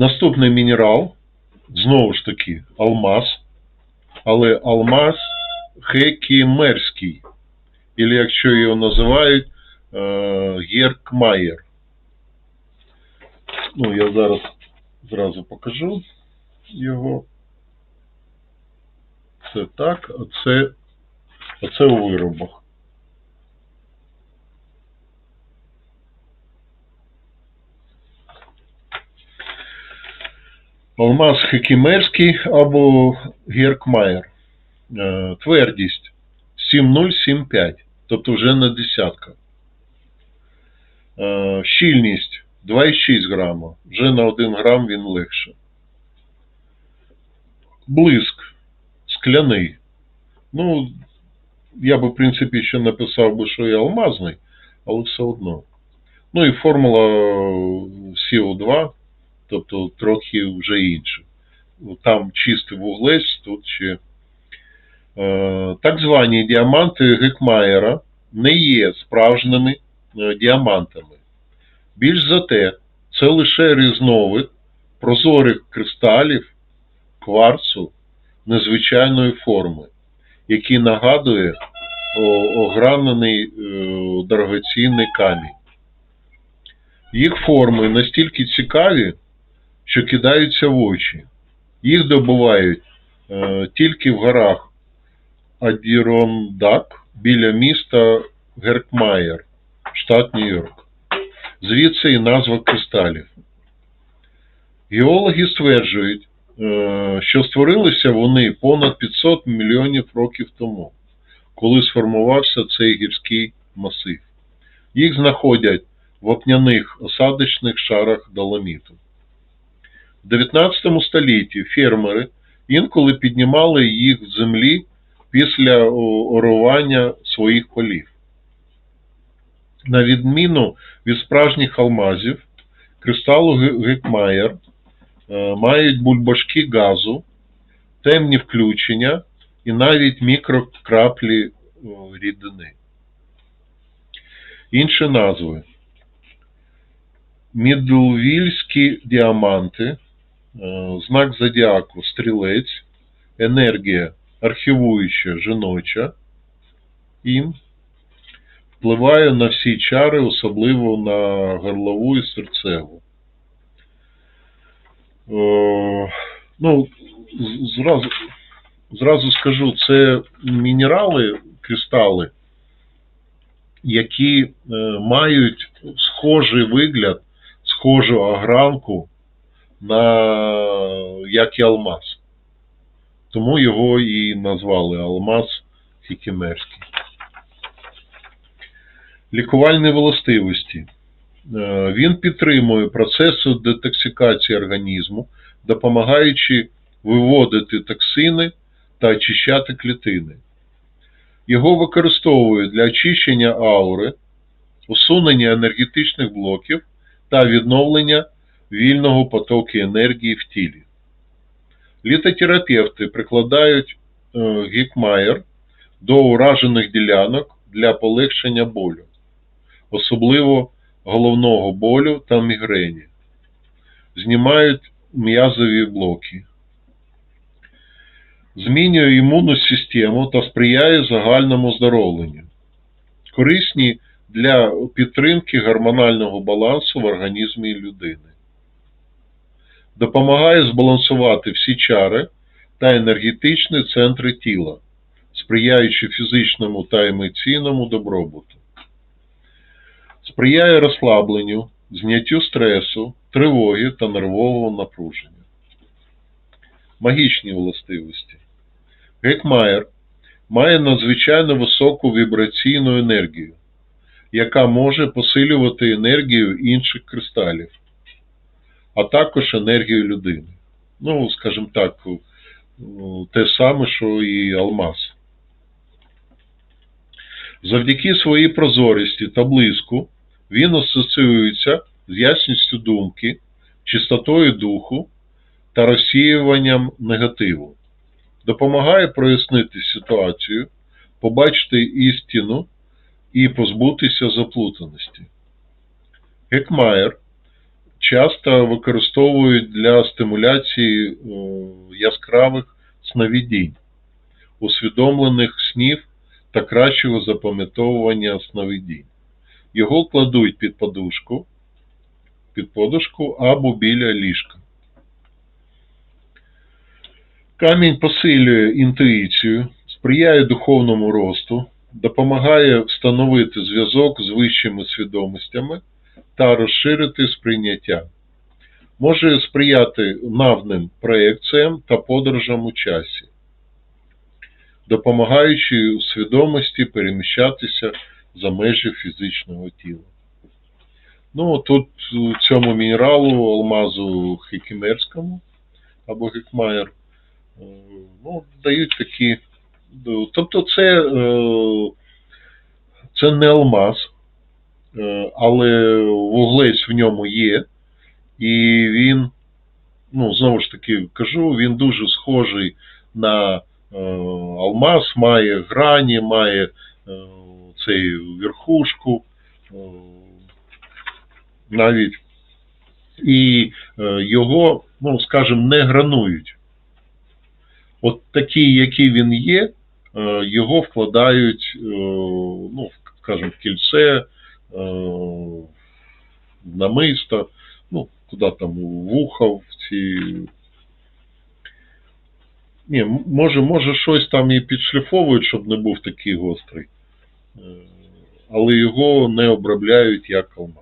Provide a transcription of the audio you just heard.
Наступний мінерал, знову ж таки, алмаз, але алмаз хекімерський, або якщо його називають е, геркмаєр. Ну, я зараз зразу покажу його. Це так, а це, а це у виробах. Алмаз Хекімерський або Геркмайер. Е, Твердість 7,075, тобто вже на десятка. Е, Щільність 2,6 грама. Вже на 1 грам він легше. Блиск скляний. Ну, я би, в принципі, ще написав би, що і алмазний, але все одно. Ну і формула CO2, тобто трохи вже інше. Там чистий вуглець, тут ще. Е, Так звані діаманти Гекмаєра не є справжніми е, діамантами. Більш за те, це лише різновид прозорих кристалів кварцу незвичайної форми, який нагадує огранений е, дорогоцінний камінь. Їх форми настільки цікаві, що кидаються в очі. Їх добувають е, тільки в горах Адірондак біля міста Геркмайер, штат Нью-Йорк. Звідси і назва кристалів. Геологи стверджують, е, що створилися вони понад 500 мільйонів років тому, коли сформувався цей гірський масив. Їх знаходять в вапняних осадочних шарах доломіту. В 19 столітті фермери інколи піднімали їх з землі після орування своїх полів. На відміну від справжніх алмазів, кристалу Ге- Гекмайер е, мають бульбашки газу, темні включення і навіть мікрокраплі рідини. Інші назви. Мідлвільські діаманти, е, знак зодіаку стрілець, енергія архівуюча жіноча, ім впливає на всі чари, особливо на горлову і серцеву. О, ну, зразу, зразу скажу, це мінерали, кристали, які е, мають схожий вигляд, схожу огранку на як і алмаз. Тому його і назвали алмаз Хікімерський. Лікувальні властивості. Е, Він підтримує процеси детоксикації організму, допомагаючи виводити токсини та очищати клітини. Його використовують для очищення аури, усунення енергетичних блоків та відновлення вільного потоку енергії в тілі. Літотерапевти прикладають е, гікмайер до уражених ділянок для полегшення болю, особливо головного болю та мігрені. Знімають м'язові блоки. Змінює імунну систему та сприяє загальному здоровленню. Корисні для підтримки гормонального балансу в організмі людини допомагає збалансувати всі чари та енергетичні центри тіла, сприяючи фізичному та емоційному добробуту. Сприяє розслабленню, зняттю стресу, тривоги та нервового напруження. Магічні властивості. Гекмайер має надзвичайно високу вібраційну енергію, яка може посилювати енергію інших кристалів а також енергію людини. Ну, скажімо так, те саме, що і алмаз. Завдяки своїй прозорості та блиску він асоціюється з ясністю думки, чистотою духу та розсіюванням негативу. Допомагає прояснити ситуацію, побачити істину і позбутися заплутаності. Гекмайер часто використовують для стимуляції е, яскравих сновидінь, усвідомлених снів та кращого запам'ятовування сновидінь. Його кладуть під подушку, під подушку або біля ліжка. Камінь посилює інтуїцію, сприяє духовному росту, допомагає встановити зв'язок з вищими свідомостями та розширити сприйняття. Може сприяти навним проекціям та подорожам у часі, допомагаючи у свідомості переміщатися за межі фізичного тіла. Ну, тут цьому мінералу, алмазу хікімерському або гекмайер, е, ну, дають такі. Тобто це, е, це не алмаз, але вуглець в ньому є, і він, ну, знову ж таки кажу, він дуже схожий на е, алмаз, має грані, має е, цей верхушку, е, навіть і е, його, ну, скажімо, не гранують. От такий, який він є, е, його вкладають, е, ну, скажімо, в кільце, е, намисто, ну, куди там, в вуха, ці. Ні, може, може щось там і підшліфовують, щоб не був такий гострий. Е, Але його не обробляють як алмаз.